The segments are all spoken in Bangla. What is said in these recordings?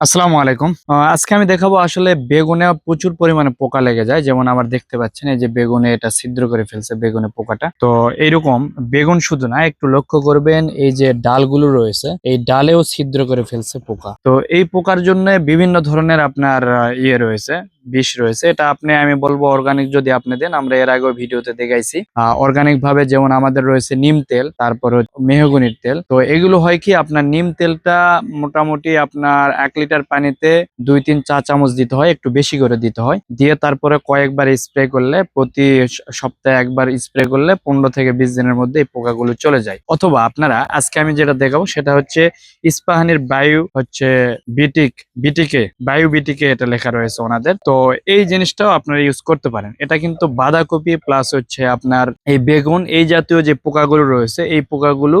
আসসালামু আলাইকুম। আজকে আমি দেখাবো আসলে বেগুনে প্রচুর পরিমাণে পোকা লেগে যায়। যেমন আমার দেখতে পাচ্ছেন, এই যে বেগুনে এটা ছিদ্র করে ফেলছে বেগুনে পোকাটা। তো এইরকম বেগুন শুধু না, একটু লক্ষ্য করবেন, এই যে ডালগুলো রয়েছে, এই ডালেও ছিদ্র করে ফেলছে পোকা। তো এই পোকার জন্য বিভিন্ন ধরনের আপনার ইয়ে রয়েছে বিষ রয়েছে। এটা আপনি, আমি বলব অর্গানিক যদি আপনি দেন, আমরা এর আগেও ভিডিওতে দেখাইছি। অর্গানিক ভাবে যেমন আমাদের রয়েছে নিম তেল, তারপর মেহগুনির তেল। তো এগুলো হয় কি, আপনার নিম তেলটা মোটামুটি আপনার এক লিটার পানিতে দুই তিন চা চামচ দিতে হয়, একটু বেশি করে দিতে হয়। দিয়ে তারপরে কয়েকবার স্প্রে করলে, প্রতি সপ্তাহে একবার স্প্রে করলে পনেরো থেকে বিশ দিনের মধ্যে এই পোকাগুলো চলে যায়। অথবা আপনারা, আজকে আমি যেটা দেখাবো, সেটা হচ্ছে ইস্পাহানির বায়ু হচ্ছে বিটিক, বিটিকে, বায়ু বিটিকে এটা লেখা রয়েছে ওনাদের। তো এই জিনিসটাও আপনারা ইউজ করতে পারেন। এটা কিন্তু বাঁধাকপি প্লাস হচ্ছে আপনার এই বেগুন, এই জাতীয় যে পোকাগুলো রয়েছে, এই পোকাগুলো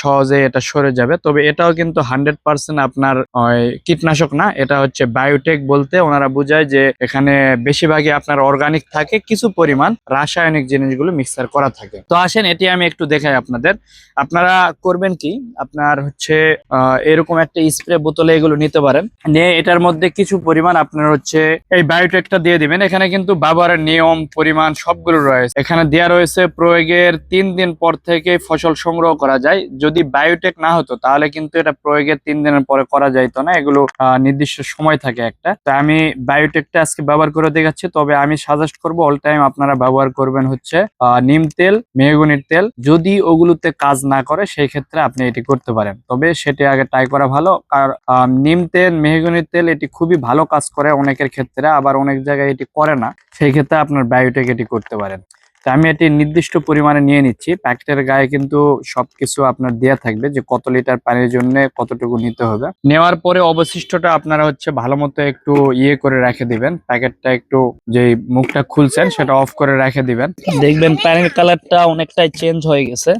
সহজে এটা সরে যাবে। তবে এটাও কিন্তু হান্ড্রেড পার্সেন্ট আপনার কীটনাশক না, এটা হচ্ছে বায়োটেক বলতে ওনারা বোঝায় যে এখানে বেশিরভাগই আপনার অর্গানিক থাকে, কিছু পরিমাণ রাসায়নিক জিনিসগুলো মিক্সার করা থাকে। তো আসেন, এটি আমি একটু দেখাই আপনাদের। আপনারা করবেন কি, আপনার হচ্ছে এরকম একটা স্প্রে বোতলে এগুলো নিতে পারেন। নিয়ে এটার মধ্যে কিছু পরিমাণ আপনার হচ্ছে এই বায়োটেকটা দিয়ে দিবেন। এখানে কিন্তু ব্যবহারের নিয়ম, পরিমাণ সবগুলো রয়েছে। এখানে দেওয়া রয়েছে প্রয়োগের তিন দিন পর থেকে ফসল সংগ্রহ করা যায়। যদি বায়োটেক না হতো, তাহলে কিন্তু এটা প্রয়োগের তিন দিনের পরে করা যাইতো না। এগুলো নির্দিষ্ট সময় থাকে একটা। তা আমি বায়োটেকটা আজকে ব্যবহার করে দেখাচ্ছি। তবে আমি সাজেস্ট করব অল টাইম আপনারা ব্যবহার করবেন হচ্ছে নিম তেল, মেহগনির তেল। যদি ওগুলোতে কাজ না করে, সেই ক্ষেত্রে আপনি এটি করতে পারেন। তবে সেটি আগে ট্রাই করা ভালো। আর নিম তেল, মেহগনির তেল, এটি খুবই ভালো কাজ করে অনেকের ক্ষেত্রে। আবার অনেক জায়গায় এটি করে না, সেই ক্ষেত্রে আপনার বায়োটেক এটি করতে পারেন। তা আমি এটি নির্দিষ্ট পরিমাণে নিয়ে নিচ্ছি। প্যাকেটের গায়ে কিন্তু সবকিছু আপনার দেয়া থাকবে যে কত লিটার পানির জন্য কতটুকু নিতে হবে। নেওয়ার পরে অবশিষ্টটা আপনারা হচ্ছে ভালো মতো একটু ইয়ে করে রেখে দিবেন। প্যাকেটটা একটু যে মুখটা খুলছেন সেটা অফ করে রেখে দিবেন। দেখবেন পানির কালারটা অনেকটাই চেঞ্জ হয়ে গেছে।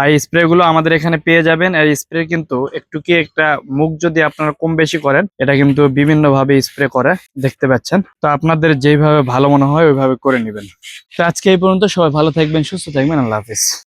আর এই স্প্রে গুলো আমাদের এখানে পেয়ে যাবেন। আর স্প্রে কিন্তু একটু কি একটা মুখ যদি আপনারা কম বেশি করেন, এটা কিন্তু বিভিন্ন ভাবে স্প্রে করে, দেখতে পাচ্ছেন। তো আপনাদের যেইভাবে ভালো মনে হয়, ওইভাবে করে নেবেন। তো আজকে এই পর্যন্ত সবাই ভালো থাকবেন, সুস্থ থাকবেন, আল্লাহ হাফিজ।